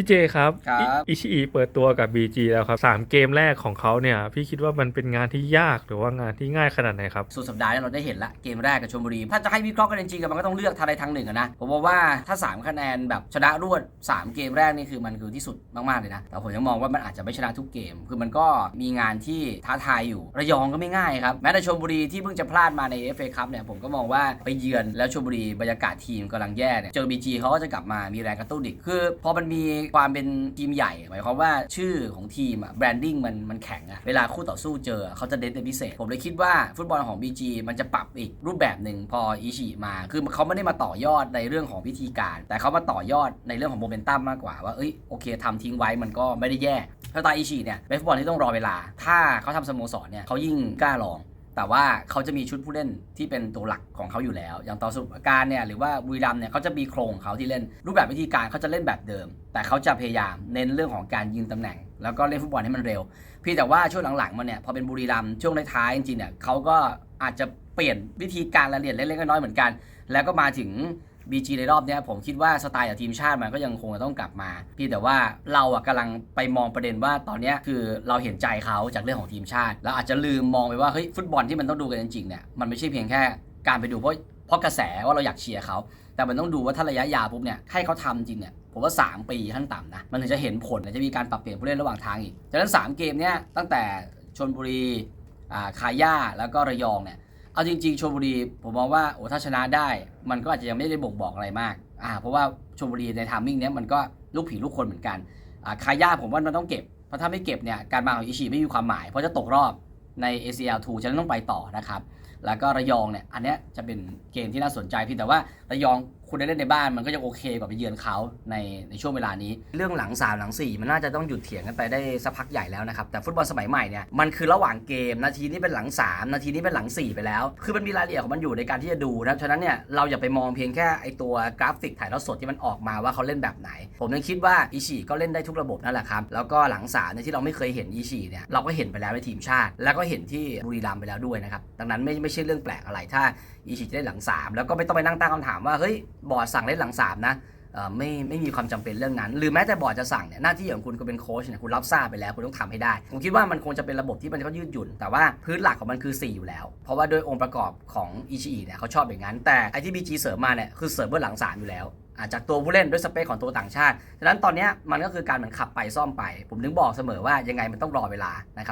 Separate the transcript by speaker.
Speaker 1: พี่เจครับ
Speaker 2: ครับ
Speaker 1: อิอิชิอิเปิดตัวกับ BG แล้วครับสามเกมแรกของเขาเนี่ย พี่คิดว่ามันเป็นงานที่ยากหรือว่างานที่ง่ายขนาดไหนครับ
Speaker 2: สุดสัปดาห์นี้เราได้เห็นละเกมแรกกับชลบุรี ถ้าจะให้วิเคราะห์กันจริงๆมันก็ต้องเลือกทางใดทางหนึ่งอะนะผมบอกว่าถ้า 3 คะแนนแบบชนะรวด 3 เกมแรกนี่คือมันคือที่สุดมากๆเลยนะแต่ผมยังมองว่ามันอาจจะไม่ชนะทุกเกม คือมันก็มีงานที่ท้าทายอยู่ระยองก็ไม่ง่ายครับแม้แต่ชลบุรีที่เพิ่งจะพลาดมาใน FA คัพเนี่ยผมก็มองว่าไปเยือนแล้วชลบุรีบรรยากาศทีมกำลังแย่เนี่ยเจอ BG เขาก็จะกลับมามีแรงกระตุ้นอีกคือพอมันมีความเป็นทีมใหญ่หมายความว่าชื่อของทีมอะแบรนดิ้งมันมันแข็งอะเวลาคู่ต่อสู้เจอเขาจะเด่นเป็นพิเศษ ผมเลยคิดว่าฟุตบอลของ BG มันจะปรับอีกรูปแบบหนึ่งพออิชิมา คือเขาไม่ได้มาต่อยอดในเรื่องของวิธีการ แต่เขามาต่อยอดในเรื่องของโมเมนตัมมากกว่าว่าเอ้ยโอเคทำทิ้งไว้มันก็ไม่ได้แย่ถ้าตาอิชิเนี่ยเป็นฟุตบอลที่ต้องรอเวลา ถ้าเขาทำสโมสรเนี่ยเขายิ่งกล้าลอง แต่ว่าเขาจะมีชุดผู้เล่นที่เป็นตัวหลักของเขาอยู่แล้ว อย่างต่อสุปการเนี่ยหรือว่าบุรีรัมเนี่ยเขาจะมีโครงเขาที่เล่นรูปแบบวิธีการเขาจะเล่นแบบเดิม แต่เขาจะพยายามเน้นเรื่องของการยืนตำแหน่ง แล้วก็เล่นฟุตบอลให้มันเร็ว พี่แต่ว่าช่วงหลังๆมาเนี่ยพอเป็นบุรีรัมช่วงท้ายจริงๆเนี่ยเขาก็อาจจะเปลี่ยนวิธีการรายละเอียดเล็กๆน้อยๆเหมือนกัน แล้วก็มาถึง BG ในรอบนี้ผมคิดว่าสไตล์ของทีมชาติมันก็ยังคงจะต้องกลับมาพี่แต่ว่าเราอะกำลังไปมองประเด็นว่าตอนนี้คือเราเห็นใจเขาจากเรื่องของทีมชาติ แล้วอาจจะลืมมองไปว่าเฮ้ยฟุตบอลที่มันต้องดูกันจริงๆเนี่ยมันไม่ใช่เพียงแค่การไปดูเพราะเพราะกระแสว่าเราอยากเชียร์เขา แต่มันต้องดูว่าถ้าระยะยาวปุ๊บเนี่ยให้เขาทำจริงเนี่ยผมว่า 3 ปีขั้นต่ำนะมันถึงจะเห็นผลจะมีการปรับเปลี่ยนผู้เล่นระหว่างทางอีกดังนั้น 3 เกมเนี้ยตั้งแต่ชนบุรีอ่าคาย่าแล้วก็ระยองเนี่ย เอาจริงๆชลบุรีผมมองว่าโอ้ถ้าชนะได้ มันก็อาจจะยังไม่ได้บ่งบอกอะไรมากอ่าเพราะว่าชลบุรีในทามมิ่งเนี้ยมันก็ลูกผีลูกคนเหมือนกันอ่าคาย่าผมว่ามันต้องเก็บเพราะถ้าไม่เก็บเนี่ยการมาของอิชิไม่มีความหมาย เพราะจะตกรอบใน ACL 2 ฉะนั้นต้องไปต่อนะครับ แล้วก็ระยองเนี่ยอันนี้จะเป็นเกมที่น่าสนใจพี่แต่ว่าระยองคุณได้เล่นในบ้านมันก็ยังโอเคกว่าไปเยือนเขาในในช่วงเวลานี้ เรื่องหลัง 3 หลัง 4 มันน่าจะต้องหยุดเถียงกันไปได้สักพักใหญ่แล้วนะครับ แต่ฟุตบอลสมัยใหม่เนี่ยมันคือระหว่างเกม นาทีนี้เป็นหลัง 3 นาทีนี้เป็นหลัง 4 ไปแล้ว คือมันมีรายละเอียดของมันอยู่ในการที่จะดูนะฉะนั้นเนี่ยเราอย่าไปมองเพียงแค่ไอตัวกราฟิกถ่ายทอดสดที่มันออกมาว่าเขาเล่นแบบไหน ผมยังคิดว่าอิชิก็เล่นได้ทุกระบบนั่นแหละครับแล้วก็หลังสามเนี่ยที่เราไม่เคยเห็นอิชิเนี่ยเราก็เห็นไปแล้วในทีมชาติ แล้วก็เห็นที่บุรีรัมย์ไปแล้วด้วยนะครับดังนั้นไม่ไม่ใช่เรื่องแปลกอะไร ถ้าอิชิจะได้หลังสามแล้วก็ไม่ต้องไปนั่งตั้งคำถามว่าเฮ้ยบอร์ดสั่งเล่นหลังสามนะไม่ไม่มีความจำเป็นเรื่องนั้น หรือแม้แต่บอร์ดจะสั่งเนี่ยหน้าที่ของคุณก็เป็นโค้ชเนี่ยคุณรับทราบไปแล้วคุณต้องทำให้ได้ ผมคิดว่ามันคงจะเป็นระบบที่มันก็ยืดหยุ่น แต่ว่าพื้นหลักของมันคือ 4 อยู่แล้ว เพราะว่าโดยองค์ประกอบของอิชิเนี่ยเขาชอบอย่างนั้น แต่ไอที่บีจีเสริมมาเนี่ยคือเสริมเบื้องหลังสามอยู่แล้วจากตัวผู้เล่นด้วยสเปคของตัวต่างชาติ ฉะนั้นตอนนี้มันก็คือการเหมือนขับไปซ่อมไป ผมถึงบอกเสมอว่ายังไงมันต้องรอเวลานะครับ